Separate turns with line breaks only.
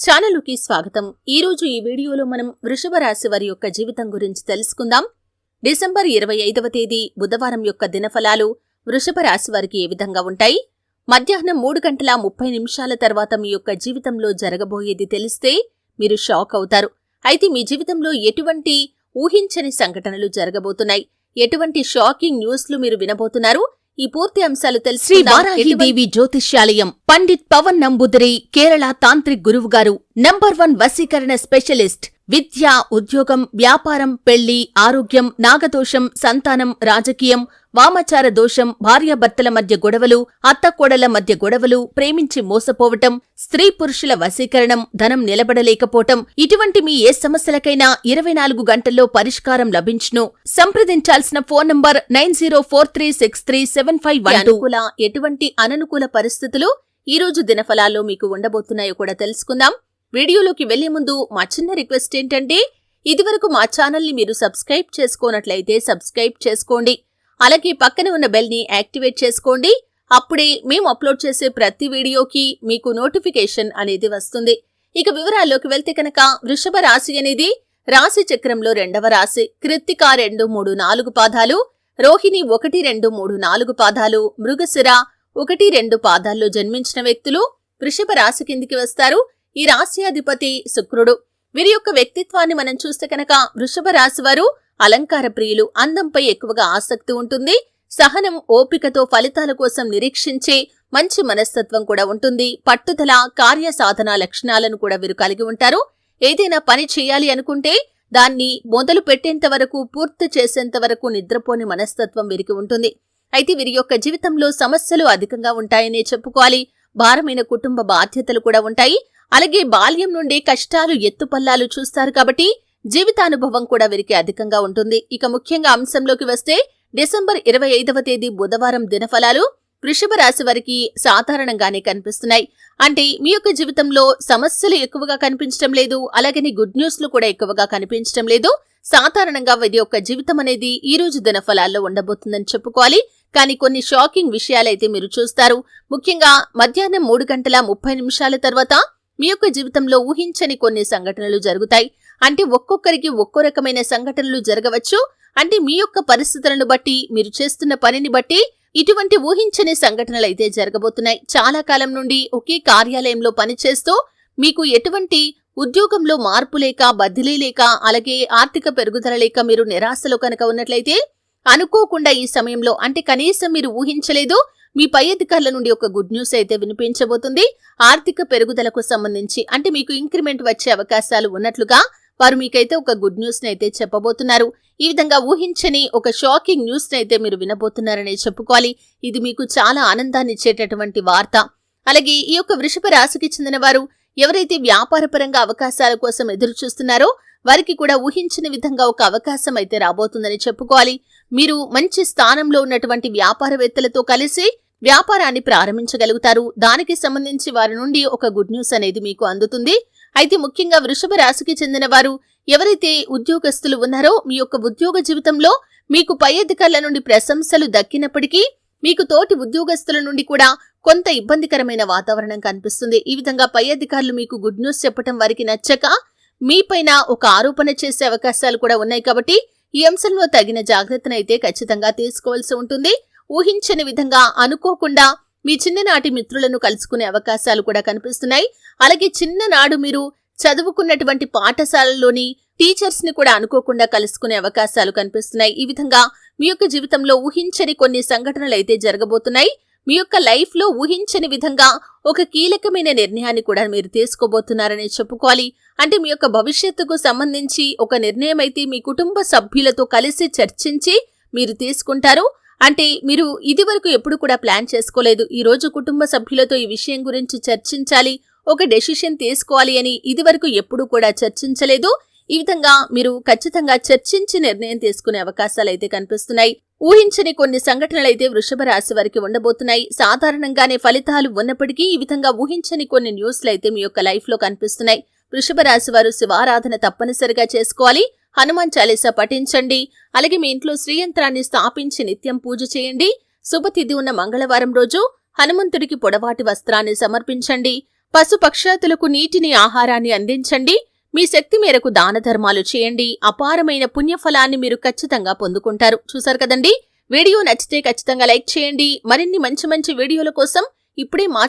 ఛానలుకి స్వాగతం. ఈ రోజు ఈ వీడియోలో మనం వృషభ రాశి వారి యొక్క జీవితం గురించి తెలుసుకుందాం. డిసెంబర్ ఇరవై ఐదవ తేదీ బుధవారం యొక్క దినఫలాలు వృషభ రాశి వారికి ఏ విధంగా ఉంటాయి? మధ్యాహ్నం మూడు గంటల ముప్పై నిమిషాల తర్వాత మీ యొక్క జీవితంలో జరగబోయేది తెలిస్తే మీరు షాక్ అవుతారు. అయితే మీ జీవితంలో ఎటువంటి ఊహించని సంఘటనలు జరగబోతున్నాయి. ఎటువంటి షాకింగ్ న్యూస్లు మీరు వినబోతున్నారు? ఈ పూర్తి అంశాలు తెలుసు
శ్రీ వారాహిదేవి జ్యోతిష్యాలయం పండిత్ పవన్ నంబుదిరి కేరళ తాంత్రిక్ గురువు గారు నంబర్ వన్ వశీకరణ స్పెషలిస్ట్ విద్య ఉద్యోగం వ్యాపారం పెళ్ళి ఆరోగ్యం నాగదోషం సంతానం రాజకీయం వామచార దోషం భార్యాభర్తల మధ్య గొడవలు అత్తకోడల మధ్య గొడవలు ప్రేమించి మోసపోవటం స్త్రీ పురుషుల వశీకరణం ధనం నిలబడలేకపోవటం ఇటువంటి మీ ఏ సమస్యలకైనా ఇరవై నాలుగు గంటల్లో పరిష్కారం లభించును. సంప్రదించాల్సిన phone number nine zero four three six three seven five one
అనుకూల ఎటువంటి అననుకూల పరిస్థితులు ఈ రోజు దినఫలాల్లో మీకు ఉండబోతున్నాయో కూడా తెలుసుకుందాం. వీడియోలోకి వెళ్ళే ముందు మా చిన్న రిక్వెస్ట్ ఏంటంటే ఇదివరకు మా ఛానల్ని మీరు సబ్స్క్రైబ్ చేసుకోనట్లయితే సబ్స్క్రైబ్ చేసుకోండి. అలాగే పక్కన ఉన్న బెల్ని యాక్టివేట్ చేసుకోండి. అప్పుడే మేము అప్లోడ్ చేసే ప్రతి వీడియోకి మీకు నోటిఫికేషన్ అనేది వస్తుంది. ఇక వివరాల్లోకి వెళ్తే కనుక వృషభ రాశి అనేది రాశి చక్రంలో రెండవ రాశి. కృత్తిక రెండు మూడు నాలుగు పాదాలు రోహిణి ఒకటి రెండు మూడు నాలుగు పాదాలు మృగశిర ఒకటి రెండు పాదాల్లో జన్మించిన వ్యక్తులు వృషభ రాశి కిందికి వస్తారు. ఈ రాశ్యాధిపతి శుక్రుడు. వీరి యొక్క వ్యక్తిత్వాన్ని మనం చూస్తే కనుక వృషభ రాశి వారు అలంకార ప్రియులు. అందంపై ఎక్కువగా ఆసక్తి ఉంటుంది. సహనం ఓపికతో ఫలితాల కోసం నిరీక్షించే మంచి మనస్తత్వం కూడా ఉంటుంది. పట్టుదల కార్యసాధన లక్షణాలను కూడా వీరు కలిగి ఉంటారు. ఏదైనా పని చేయాలి అనుకుంటే దాన్ని మొదలు పెట్టేంత వరకు పూర్తి చేసేంత వరకు నిద్రపోని మనస్తత్వం వీరికి ఉంటుంది. అయితే వీరి యొక్క జీవితంలో సమస్యలు అధికంగా ఉంటాయనే చెప్పుకోవాలి. భారమైన కుటుంబ బాధ్యతలు కూడా ఉంటాయి. అలాగే బాల్యం నుండి కష్టాలు ఎత్తుపల్లాలు చూస్తారు కాబట్టి జీవితానుభవం కూడా వీరికి అధికంగా ఉంటుంది. ఇక ముఖ్యంగా అంశంలోకి వస్తే డిసెంబర్ ఇరవై ఐదవ తేదీ బుధవారం దినఫలాలు వృషభ రాశి వారికి సాధారణంగానే కనిపిస్తున్నాయి. అంటే మీ యొక్క జీవితంలో సమస్యలు ఎక్కువగా కనిపించడం లేదు అలాగని గుడ్ న్యూస్లు కూడా ఎక్కువగా కనిపించడం లేదు. సాధారణంగా వీరి యొక్క జీవితం అనేది ఈ రోజు దినఫలాల్లో ఉండబోతుందని చెప్పుకోవాలి. కానీ కొన్ని షాకింగ్ విషయాలైతే మీరు చూస్తారు. ముఖ్యంగా మధ్యాహ్నం మూడు గంటల ముప్పై నిమిషాల తర్వాత మీ యొక్క జీవితంలో ఊహించని కొన్ని సంఘటనలు జరుగుతాయి. అంటే ఒక్కొక్కరికి ఒక్కో రకమైన సంఘటనలు జరగవచ్చు. అంటే మీ యొక్క పరిస్థితులను బట్టి మీరు చేస్తున్న పనిని బట్టి ఇటువంటి ఊహించని సంఘటనలు అయితే జరగబోతున్నాయి. చాలా కాలం నుండి ఒకే కార్యాలయంలో పనిచేస్తూ మీకు ఎటువంటి ఉద్యోగంలో మార్పు లేక బదిలీ లేక అలాగే ఆర్థిక పెరుగుదల లేక మీరు నిరాశలో కనుక ఉన్నట్లయితే అనుకోకుండా ఈ సమయంలో అంటే కనీసం మీరు ఊహించలేదు మీ పై అధికారుల నుండి ఒక గుడ్ న్యూస్ అయితే వినిపించబోతుంది. ఆర్థిక పెరుగుదలకు సంబంధించి అంటే మీకు ఇంక్రిమెంట్ వచ్చే అవకాశాలు ఉన్నట్లుగా వారు మీకైతే ఒక గుడ్ న్యూస్ అయితే చెప్పబోతున్నారు. ఈ విధంగా ఊహించని ఒక షాకింగ్ న్యూస్ అయితే మీరు వినబోతున్నారనే చెప్పుకోవాలి. ఇది మీకు చాలా ఆనందాన్ని ఇచ్చేటటువంటి వార్త. అలాగే ఈ యొక్క వృషభ రాశికి చెందిన వారు ఎవరైతే వ్యాపారపరంగా అవకాశాల కోసం ఎదురు చూస్తున్నారో వారికి కూడా ఊహించిన విధంగా ఒక అవకాశం అయితే రాబోతుందని చెప్పుకోవాలి. మీరు మంచి స్థానంలో ఉన్నటువంటి వ్యాపారవేత్తలతో కలిసి వ్యాపారాన్ని ప్రారంభించగలుగుతారు. దానికి సంబంధించి వారి నుండి ఒక గుడ్ న్యూస్ అనేది మీకు అందుతుంది. అయితే ముఖ్యంగా వృషభ రాశికి చెందిన వారు ఎవరైతే ఉద్యోగస్తులు ఉన్నారో మీ యొక్క ఉద్యోగ జీవితంలో మీకు పై అధికారుల నుండి ప్రశంసలు దక్కినప్పటికీ మీకు తోటి ఉద్యోగస్తుల నుండి కూడా కొంత ఇబ్బందికరమైన వాతావరణం కనిపిస్తుంది. ఈ విధంగా పై అధికారులు మీకు గుడ్ న్యూస్ చెప్పడం వారికి నచ్చక మీపైన ఒక ఆరోపణ చేసే అవకాశాలు కూడా ఉన్నాయి కాబట్టి ఈ అంశంలో తగిన జాగ్రత్తనైతే ఖచ్చితంగా తీసుకోవాల్సి ఉంటుంది. ఊహించని విధంగా అనుకోకుండా మీ చిన్ననాటి మిత్రులను కలుసుకునే అవకాశాలు కూడా కనిపిస్తున్నాయి. అలాగే చిన్ననాడు మీరు చదువుకున్నటువంటి పాఠశాలలోని టీచర్స్ని కూడా అనుకోకుండా కలుసుకునే అవకాశాలు కనిపిస్తున్నాయి. ఈ విధంగా మీ యొక్క జీవితంలో ఊహించని కొన్ని సంఘటనలు అయితే జరగబోతున్నాయి. మీ యొక్క లైఫ్లో ఊహించని విధంగా ఒక కీలకమైన నిర్ణయాన్ని కూడా మీరు తీసుకోబోతున్నారని చెప్పుకోవాలి. అంటే మీ యొక్క భవిష్యత్తుకు సంబంధించి ఒక నిర్ణయం అయితే మీ కుటుంబ సభ్యులతో కలిసి చర్చించి మీరు తీసుకుంటారు. అంటే మీరు ఇది వరకు ఎప్పుడు కూడా ప్లాన్ చేసుకోలేదు. ఈ రోజు కుటుంబ సభ్యులతో ఈ విషయం గురించి చర్చించాలి. ఒక డెసిషన్ తీసుకోవాలి అని ఇది వరకు ఎప్పుడు కూడా చర్చించలేదు. ఈ విధంగా మీరు ఖచ్చితంగా చర్చించి నిర్ణయం తీసుకునే అవకాశాలు అయితే కనిపిస్తున్నాయి. ఊహించని కొన్ని సంఘటనలు అయితే వృషభ రాశి వారికి ఉండబోతున్నాయి. సాధారణంగానే ఫలితాలు ఉన్నప్పటికీ ఈ విధంగా ఊహించని కొన్ని న్యూస్లు అయితే మీ యొక్క లైఫ్లో కనిపిస్తున్నాయి. వృషభ రాశి వారు శివారాధన తప్పనిసరిగా చేసుకోవాలి. హనుమాన్ చాలీసా పఠించండి. అలాగే మీ ఇంట్లో శ్రీయంత్రాన్ని స్థాపించి నిత్యం పూజ చేయండి. శుభతిథి ఉన్న మంగళవారం రోజు హనుమంతుడికి పొడవాటి వస్త్రాన్ని సమర్పించండి. పశుపక్షాతులకు నీటిని ఆహారాన్ని అందించండి. మీ శక్తి మేరకు దాన ధర్మాలు చేయండి. అపారమైన పుణ్యఫలాన్ని మీరు ఖచ్చితంగా పొందుకుంటారు. చూసారు కదండి? వీడియో నచ్చితే ఖచ్చితంగా లైక్ చేయండి. మరిన్ని మంచి మంచి వీడియోల కోసం ఇప్పుడే మా